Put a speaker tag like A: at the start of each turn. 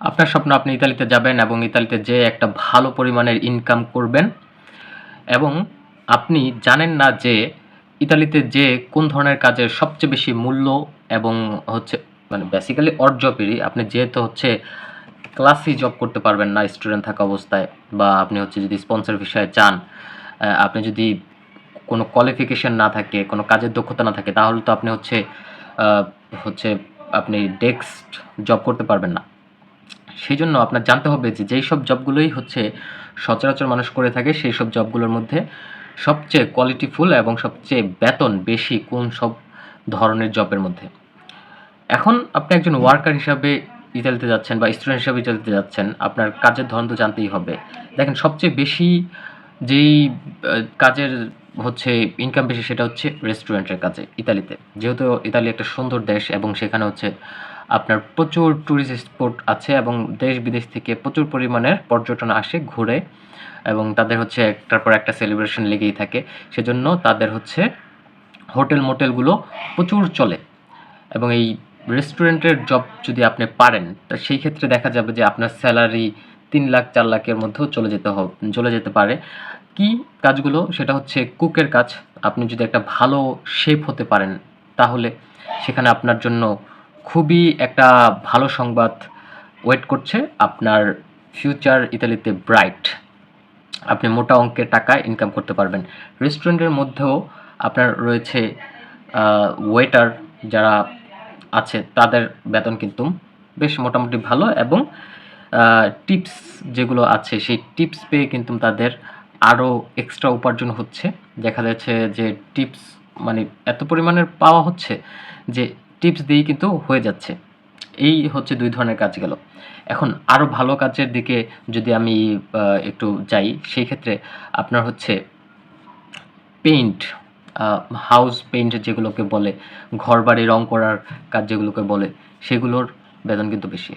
A: আপনার স্বপ্ন, আপনি ইতালিতে যাবেন এবং ইতালিতে যেয়ে একটা ভালো পরিমাণের ইনকাম করবেন এবং আপনি জানেন না যে ইতালিতে যে কোন ধরনের কাজের সবচেয়ে বেশি মূল্য এবং হচ্ছে মানে বেসিক্যালি অর জবেরই আপনি যেহেতু হচ্ছে ক্লাসি জব করতে পারবেন না স্টুডেন্ট থাকা অবস্থায় বা আপনি হচ্ছে যদি স্পন্সর বিষয়ে চান আপনি যদি কোনো কোয়ালিফিকেশন না থাকে, কোনো কাজের দক্ষতা না থাকে, তাহলে তো আপনি হচ্ছে হচ্ছে আপনি ডেস্ক জব করতে পারবেন না। সেই জন্য আপনার জানতে হবে যে যেই সব জবগুলোই হচ্ছে সচরাচর মানুষ করে থাকে, সেই সব জবগুলোর মধ্যে সবচেয়ে কোয়ালিটিফুল এবং সবচেয়ে বেতন বেশি কোন সব ধরনের জবের মধ্যে? এখন আপনি একজন ওয়ার্কার হিসাবে ইতালিতে যাচ্ছেন বা স্টুডেন্ট হিসাবে ইতালিতে যাচ্ছেন, আপনার কাজের ধরন তো জানতেই হবে। দেখেন সবচেয়ে বেশি যেই কাজের হচ্ছে ইনকাম বেশি, সেটা হচ্ছে রেস্টুরেন্টের কাজে, ইতালিতে। যেহেতু ইতালি একটা সুন্দর দেশ এবং সেখানে হচ্ছে আপনার প্রচুর ট্যুরিস্ট স্পট আছে এবং দেশ বিদেশ থেকে প্রচুর পরিমাণের পর্যটন আসে ঘুরে এবং তাদের হচ্ছে একটার পর একটা সেলিব্রেশন লেগেই থাকে। সেজন্য তাদের হচ্ছে হোটেল মোটেলগুলো প্রচুর চলে এবং এই রেস্টুরেন্টের জব যদি আপনি পারেন, তা সেই ক্ষেত্রে দেখা যাবে যে আপনার স্যালারি তিন লাখ, চার লাখের মধ্যেও চলে যেতে হবে চলে যেতে পারে। কি কাজগুলো? সেটা হচ্ছে কুকের কাজ। আপনি যদি একটা ভালো শেফ হতে পারেন, তাহলে সেখানে আপনার জন্য খুবই একটা ভালো সংবাদ ওয়েট করছে আপনার ফিউচার ইতালিতে ব্রাইট আপনি মোটা অঙ্কের টাকা ইনকাম করতে পারবেন। রেস্টুরেন্টের মধ্যেও আপনার রয়েছে ওয়েটার যারা আছে, তাদের বেতন কিন্তু বেশ মোটামুটি ভালো এবং টিপস যেগুলো আছে, সেই টিপস পেয়ে কিন্তু তাদের আরও এক্সট্রা উপার্জন হচ্ছে। দেখা যাচ্ছে যে টিপস মানে এত পরিমাণের পাওয়া হচ্ছে যে টিপস দিয়েই কিন্তু হয়ে যাচ্ছে। এই হচ্ছে দুই ধরনের কাজ গেল। এখন আরও ভালো কাজের দিকে যদি আমি একটু যাই, সেই ক্ষেত্রে আপনার হচ্ছে পেইন্ট হাউস পেইন্ট যেগুলোকে বলে ঘর বাড়ি রং করার কাজ যেগুলোকে বলে, সেগুলোর বেতন কিন্তু বেশি।